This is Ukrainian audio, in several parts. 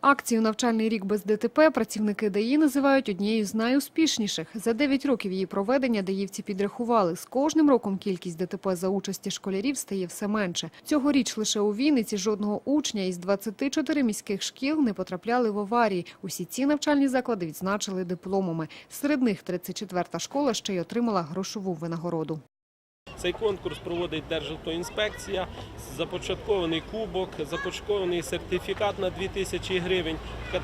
Акцію «Навчальний рік без ДТП» працівники ДАІ називають однією з найуспішніших. За 9 років її проведення даївці підрахували. З кожним роком кількість ДТП за участі школярів стає все менше. Цьогоріч лише у Вінниці жодного учня із 24 міських шкіл не потрапляли в аварії. Усі ці навчальні заклади відзначили дипломами. Серед них 34-та школа ще й отримала грошову винагороду. Цей конкурс проводить Державтоінспекція, започаткований кубок, започаткований сертифікат на 2000 гривень,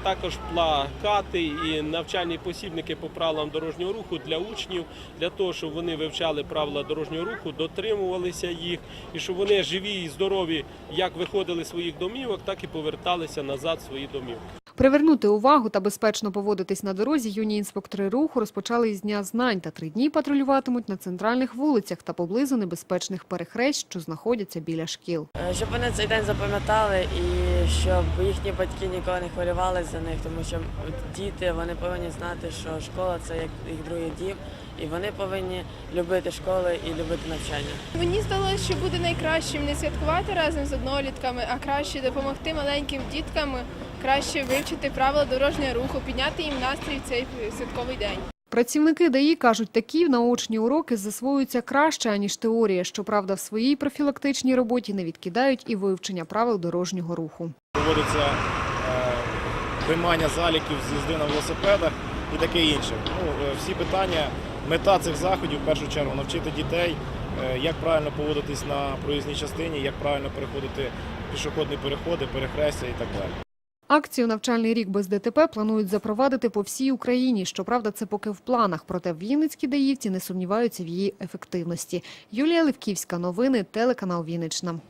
також плакати і навчальні посібники по правилам дорожнього руху для учнів, для того, щоб вони вивчали правила дорожнього руху, дотримувалися їх, і щоб вони живі і здорові як виходили з своїх домівок, так і поверталися назад в свої домівки. Привернути увагу та безпечно поводитись на дорозі юні інспектори руху розпочали із Дня знань та три дні патрулюватимуть на центральних вулицях та поблизу небезпечних перехресть, що знаходяться біля шкіл. Е, Щоб вони цей день запам'ятали і щоб їхні батьки ніколи не хвилювалися за них, тому що діти вони повинні знати, що школа це як їх другий дім, і вони повинні любити школи і любити навчання. Мені здалося, що буде найкращим не святкувати разом з однолітками, а краще допомогти маленьким діткам краще вивчити правила дорожнього руху, підняти їм настрій в цей святковий день. Працівники ДАІ кажуть, такі наочні уроки засвоюються краще, аніж теорія. Щоправда, в своїй профілактичній роботі не відкидають і вивчення правил дорожнього руху. проводиться е, приймання заліків з їзди на велосипедах і таке інше. Ну, е, всі питання, мета цих заходів в першу чергу навчити дітей, е, як правильно поводитись на проїзній частині, як правильно переходити пішохідні переходи, перехрестя і так далі. Акцію «Навчальний рік без ДТП» планують запровадити по всій Україні. Щоправда, це поки в планах. Проте вінницькі даївці не сумніваються в її ефективності. Юлія Левківська. Новини. Телеканал Вінниччина.